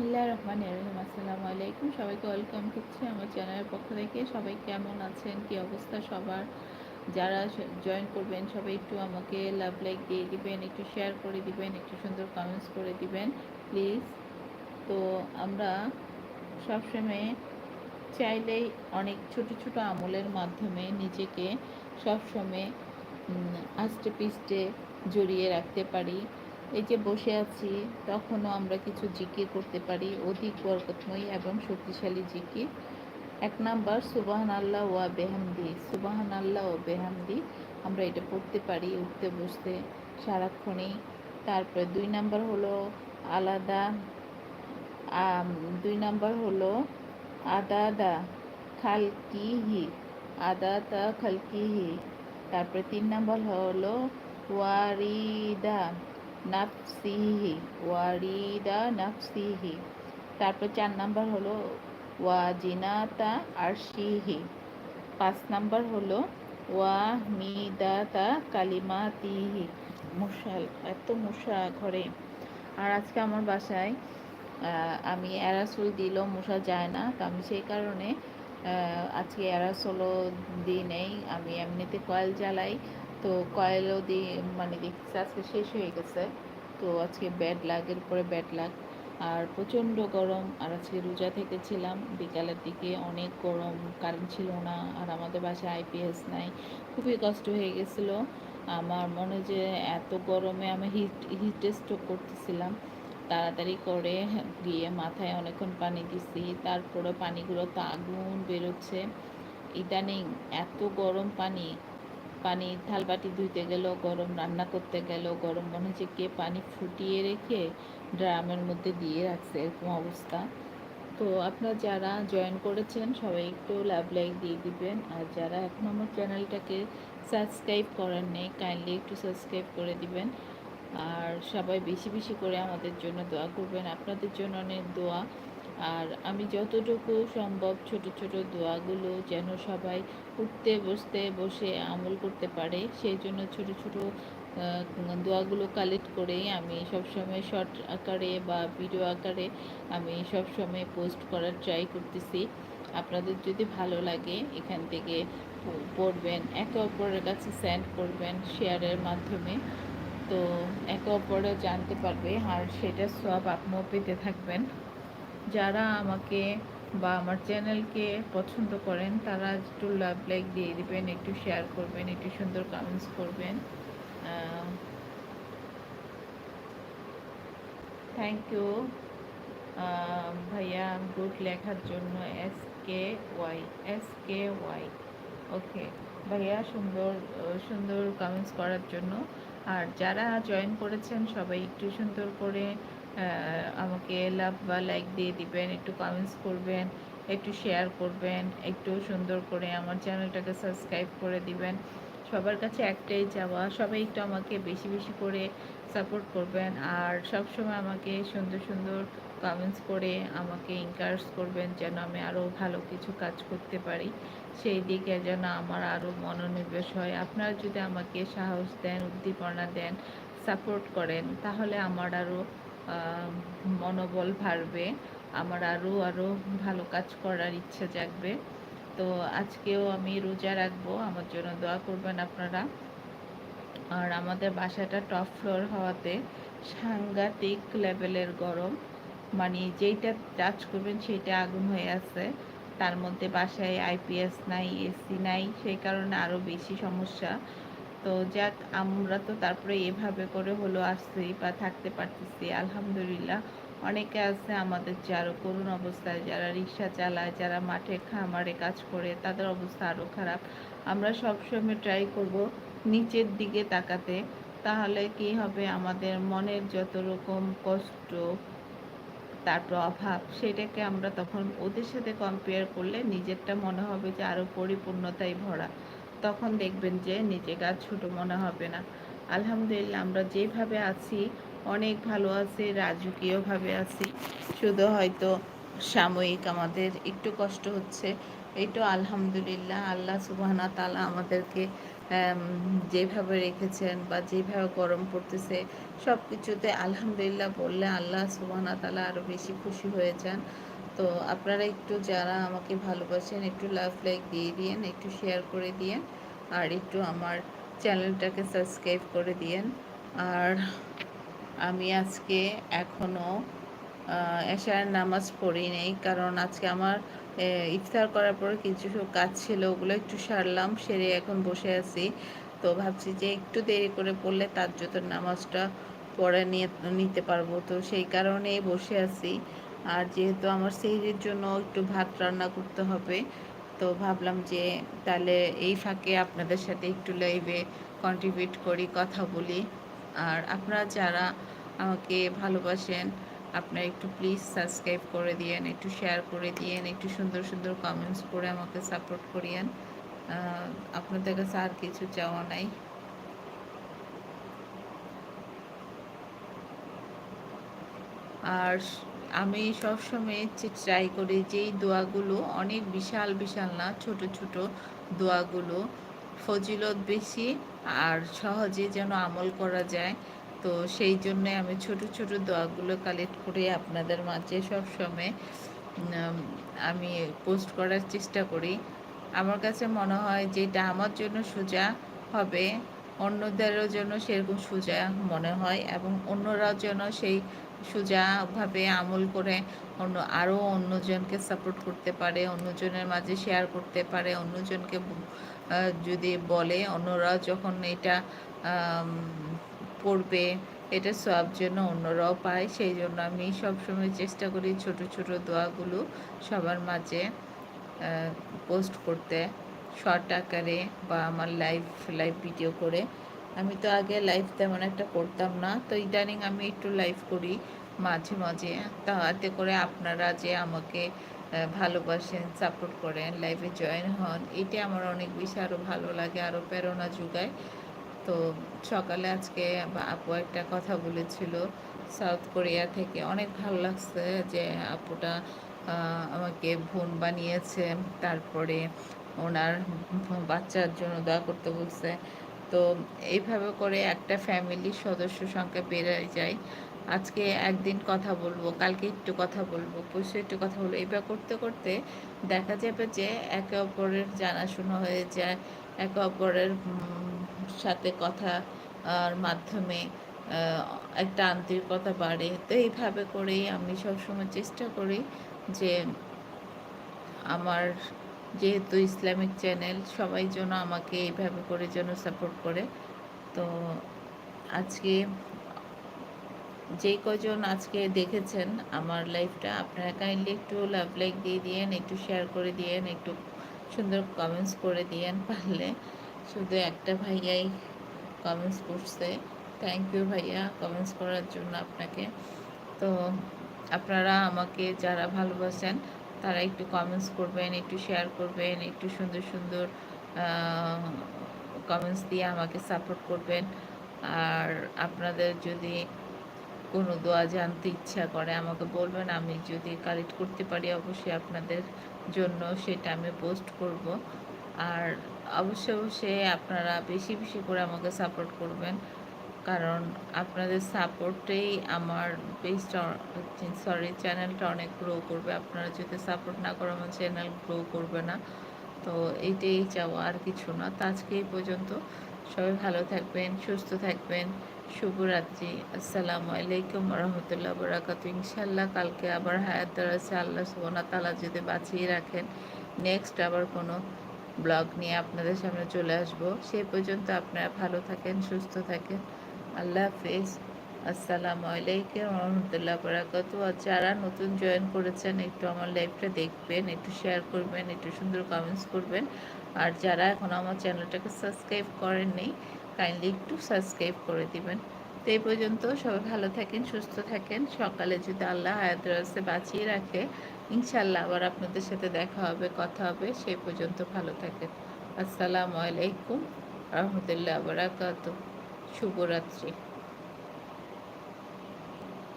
বিসমিল্লাহ রহমান রহিম। আসসালামু আলাইকুম। সবাইকে ওয়েলকাম করছি আমার চ্যানেলের পক্ষ থেকে। সবাই কেমন আছেন? কি অবস্থা সবার? যারা জয়েন করবেন, সবাই একটু আমাকে লাভ লাইক দিয়ে দিবেন, একটু শেয়ার করে দিবেন, একটু সুন্দর কমেন্টস করে দিবেন প্লিজ তো আমরা সবসময় চাইলেই অনেক ছোট ছোট আমলের মাধ্যমে নিজেকে সবসময় আষ্টে পিষ্টে জড়িয়ে রাখতে পারি। এই যে বসে আছি, তখনও আমরা কিছু জিকির করতে পারি। অধিক বরকতময়ী এবং শক্তিশালী জিকির। এক নাম্বার সুবাহান আল্লাহ ওয়া বেহামদি। সুবাহান আল্লাহ ও বেহামদি আমরা এটা পড়তে পারি উঠতে, বসতে সারাক্ষণেই। তারপরে দুই নাম্বার হলো আলাদা দুই নাম্বার হলো আদাদা খালকিহি আদাদা খালকিহি। তারপরে তিন নাম্বার হলো ওয়ারিদা। নাফসিহি, ওয়ারিদা নাফসিহি। তারপর চার নাম্বার হলো ওয়াজিনাতা আরশিহি। পাঁচ নাম্বার হলো ওয়ামিদাতা কালিমাতিহি। মশাল, এত মশা ঘরে। আর আজকে আমার বাসায় আমি অ্যারাসোল দিলেও মশা যায় না। তো আমি সেই কারণে আজকে অ্যারাসোলও দিই নেই আমি এমনিতে কয়েল জ্বালাই। তো কয়েলও দিয়ে মানে দেখছি আজকে শেষ হয়ে গেছে। তো আজকে ব্যাড লাগের পরে ব্যাড লাগ আর প্রচণ্ড গরম, আর আজকে রোজা থেকে ছিলাম। বিকালের দিকে অনেক গরম কারেন্ট ছিল না, আর আমাদের বাসায় আইপিএস নাই। খুবই কষ্ট হয়ে গেছিল। আমার মনে যে এত গরমে আমি হিট হিট স্ট্রোক করতেছিলাম। তাড়াতাড়ি করে গিয়ে মাথায় অনেকক্ষণ পানি দিছি। তারপরে পানিগুলো তো আগুন বেরোচ্ছে। ইদানিং এত গরম পানি পানি থালবাটি ধুইতে গেল, গরম রান্না করতে গেল, গরম মনে হচ্ছে কে পানি ফুটিয়ে রেখে ড্রামের মধ্যে দিয়ে রাখছে এরকম অবস্থা। তো আপনারা যারা জয়েন করেছেন, সবাই একটু লাভ লাইক দিয়ে দিবেন। আর যারা এখন আমার চ্যানেলটাকে সাবস্ক্রাইব করেন নেই কাইন্ডলি একটু সাবস্ক্রাইব করে দিবেন। আর সবাই বেশি বেশি করে আমাদের জন্য দোয়া করবেন। আপনাদের জন্য অনেক দোয়া। আর আমি যতটুকু সম্ভব ছোট ছোট দোয়াগুলো যেন সবাই উঠতে, বসতে, বসে আমল করতে পারে, সেই জন্য ছোট ছোট দোয়াগুলো কালেক্ট করেই আমি সবসময় শর্ট আকারে বা ভিডিও আকারে আমি সবসময় পোস্ট করার ট্রাই করতেছি। আপনাদের যদি ভালো লাগে, এখান থেকে পড়বেন, একে অপরের কাছে সেন্ড করবেন শেয়ারের মাধ্যমে। তো একে অপরে জানতে পারবে আর সেটা সব আপনিও পেতে থাকবেন। যারা আমাকে বা আমার চ্যানেলকে পছন্দ করেন, তারা একটু লাভ লাইক দিয়ে দিবেন, একটু শেয়ার করবেন, একটু সুন্দর কমেন্টস করবেন। থ্যাংক ইউ ভাইয়া গুড লেখার জন্য S K Y S K Y okay ভাইয়া, সুন্দর সুন্দর কমেন্টস করার জন্য। আর যারা জয়েন করেছেন, সবাই একটু সুন্দর করে আমাকে লাভ বা লাইক দিয়ে দিবেন, একটু কমেন্টস করবেন, একটু শেয়ার করবেন, একটু সুন্দর করে আমার চ্যানেলটাকে সাবস্ক্রাইব করে দিবেন। সবার কাছে একটাই যাওয়া সবাই একটু আমাকে বেশি বেশি করে সাপোর্ট করবেন আর সব সময় আমাকে সুন্দর সুন্দর কমেন্টস করে আমাকে এনকারেজ করবেন যেন আমি আরও ভালো কিছু কাজ করতে পারি। সেই দিকে যেন আমার আরও মনোনিবেশ হয়। আপনারা যদি আমাকে সাহস দেন, উদ্দীপনা দেন সাপোর্ট করেন, তাহলে আমার আরও মনোবল বাড়বে। আমার আরও আরও ভালো কাজ করার ইচ্ছে জাগবে। তো আজকেও আমি রোজা রাখব। আমার জন্য দোয়া করবেন আপনারা। আর আমাদের বাসাটা টপ ফ্লোর হওয়াতে সাংঘাতিক লেভেলের গরম। মানে যেইটা টাচ করবেন সেইটা আগুন হয়ে আছে। তার মধ্যে বাসায় আইপিএস নাই, এসি নাই, সেই কারণে আরও বেশি সমস্যা। তো যাক, আমরা তো তারপরে এভাবে করে হলো আসছি বা থাকতে পারতেছি, আলহামদুলিল্লাহ। অনেকে আছে আমাদের যে আরও করুণ অবস্থায় যারা রিক্সা চালায়, যারা মাঠে খামারে কাজ করে, তাদের অবস্থা আরও খারাপ। আমরা সবসময় ট্রাই করব নিচের দিকে তাকাতে। তাহলে কি হবে? আমাদের মনের যত রকম কষ্ট, তারপর অভাব, সেটাকে আমরা তখন ওদের সাথে কম্পেয়ার করলে নিজেরটা মনে হবে যে আরও পরিপূর্ণতায় ভরা। তখন দেখবেন যে নিজেকে আর ছোটো মনে হবে না। আলহামদুলিল্লাহ আমরা যেভাবে আছি, অনেক ভালো আছি, রাজকীয়ভাবে আছি। শুধু হয়তো সাময়িক আমাদের একটু কষ্ট হচ্ছে। এইটা আলহামদুলিল্লাহ আল্লাহ সুবাহনা তালা আমাদেরকে যেভাবে রেখেছেন বা যেভাবে গরম পড়তেছে সব কিছুতে আলহামদুলিল্লাহ বললে আল্লাহ সুবানা তালা আরও বেশি খুশি হয়ে যান। তো আপনারা একটু যারা আমাকে ভালোবাসেন, একটু লাভ লাইক দিয়ে দিয়েন, একটু শেয়ার করে দিয়েন, আর একটু আমার চ্যানেলটাকে সাবস্ক্রাইব করে দিয়েন। আর আমি আজকে এখনও এশার নামাজ পড়ি নেই, কারণ আজকে আমার ইফতার করার পর কিছু কাজ ছিল, ওগুলো একটু সারলাম, সেরে এখন বসে আছি। তো ভাবছি যে একটু দেরি করে পড়লে তার জন্য নামাজটা পড়ে নিয়ে, নিতে পারব। তো সেই কারণেই বসে আছি। আর যেহেতু আমার সেইরির জন্য একটু ভাত রান্না করতে হবে, তো ভাবলাম যে তাহলে এই ফাঁকে আপনাদের সাথে একটু লাইভে কন্ট্রিবিউট করি, কথা বলি। আর আপনারা যারা আমাকে ভালোবাসেন, আপনারা একটু প্লিজ সাবস্ক্রাইব করে দিয়েন, একটু শেয়ার করে দিয়েন, একটু সুন্দর সুন্দর কমেন্টস করে আমাকে সাপোর্ট করিয়েন। আপনাদের কাছে আর কিছু চাওয়া নাই। আর আমি সবসময় ট্রাই করি যেই দোয়াগুলো অনেক বিশাল বিশাল না, ছোট ছোট দোয়াগুলো। ফজিলত বেশি আর সহজে যেন আমল করা যায়। তো সেই জন্য আমি ছোট ছোট দোয়াগুলো কালেক্ট করে আপনাদের মাঝে সবসময় আমি পোস্ট করার চেষ্টা করি। আমার কাছে মনে হয় যেটা আমার জন্য সোজা হবে, অন্যদেরও জন্য সেরকম সোজা মনে হয় এবং অন্যরাও যেন সেই সোজাভাবে আমল করে অন্য আরও অন্যজনকে সাপোর্ট করতে পারে, অন্যজনের মাঝে শেয়ার করতে পারে, অন্যজনকে যদি বলে অন্যরা যখন এটা পড়বে, এটা সব জন্য অন্যরাও পায়। সেই জন্য আমি সবসময় চেষ্টা করি ছোট ছোট দোয়াগুলো সবার মাঝে পোস্ট করতে। শর্ট আকারে বা আমার লাইভ লাইভ ভিডিও করে আমি তো আগে লাইভ তেমন একটা করতাম না, তো ইদানিং আমি একটু লাইভ করি মাঝে মাঝে। তাতে করে আপনারা যে আমাকে ভালোবাসেন সাপোর্ট করেন লাইভে জয়েন হন, এটা আমার অনেক বেশি আরও ভালো লাগে আরও প্রেরণা যোগায়। তো সকালে আজকে আপু একটা কথা বলেছিল সাউথ কোরিয়া থেকে। অনেক ভালো লাগছে যে আপুটা আমাকে বোন বানিয়েছে, তারপরে ওনার বাচ্চার জন্য দোয়া করতে বলছে। তো এইভাবে করে একটা ফ্যামিলির সদস্য সংখ্যা বেড়ে যায়। আজকে একদিন কথা বলব, কালকে একটু কথা বলব, পরশু একটু কথা বলব। এবার করতে করতে দেখা যাবে যে একে অপরের জানাশোনা হয়ে যায়, একে অপরের সাথে কথা আর মাধ্যমে একটা আন্তরিকতা বাড়ে। তো এইভাবে করেই আমি সবসময় চেষ্টা করি যে আমার যেহেতু ইসলামিক চ্যানেল, সবাই যেন আমাকে এইভাবে করে যেন সাপোর্ট করে। তো আজকে যে কজন আজকে দেখেছেন আমার লাইফটা, আপনারা কাইন্ডলি একটু লাভ লাইক দিয়ে দিয়েন, একটু শেয়ার করে দিয়েন, একটু সুন্দর কমেন্টস করে দিয়েন পারলে। শুধু একটা ভাইয়াই কমেন্টস করছে। থ্যাংক ইউ ভাইয়া কমেন্টস করার জন্য আপনাকে। তো আপনারা আমাকে যারা ভালোবাসেন তারা একটু কমেন্টস করবেন, একটু শেয়ার করবেন, একটু সুন্দর সুন্দর কমেন্টস দিয়ে আমাকে সাপোর্ট করবেন। আর আপনাদের যদি কোনো দোয়া জানতে ইচ্ছা করে আমাকে বলবেন, আমি যদি কালেক্ট করতে পারি অবশ্যই আপনাদের জন্য সেটা আমি পোস্ট করব। আর অবশ্যই অবশ্যই আপনারা বেশি বেশি করে আমাকে সাপোর্ট করবেন। কারণ আপনাদের সাপোর্টেই আমার পেজটা সরি চ্যানেলটা অনেক গ্রো করবে। আপনারা যদি সাপোর্ট না করে আমার চ্যানেল গ্রো করবে না। তো এইটাই চাওয়া আর কিছু না। তো আজকে এই পর্যন্ত। সবাই ভালো থাকবেন, সুস্থ থাকবেন। শুভরাত্রি। আসসালামু আলাইকুম রহমতুল্লাহ বরাকাত। ইনশাল্লাহ কালকে আবার হায়াত আছে আল্লাহ সুবনা তালা যদি বাঁচিয়ে রাখেন নেক্সট আবার কোনো ব্লগ নিয়ে আপনাদের সামনে চলে আসব। সেই পর্যন্ত আপনারা ভালো থাকেন, সুস্থ থাকেন। আল্লাহ হাফিজ। আসসালামু আলাইকুম রহমতুল্লাহ বরাকাতু। আর যারা নতুন জয়েন করেছেন, একটু আমার লাইফটা দেখবেন, একটু শেয়ার করবেন, একটু সুন্দর কমেন্টস করবেন। আর যারা এখন আমার চ্যানেলটাকে সাবস্ক্রাইব করেননি কাইন্ডলি একটু সাবস্ক্রাইব করে দিবেন। তো এই পর্যন্ত সবাই ভালো থাকেন, সুস্থ থাকেন। সকালে যদি আল্লাহ হায়াত বাঁচিয়ে রাখে ইনশাল্লাহ আবার আপনাদের সাথে দেখা হবে, কথা হবে। সেই পর্যন্ত ভালো থাকেন। আসসালামু আলাইকুম রহমতুল্লাহ বরাকাত। শুভরাত্রি।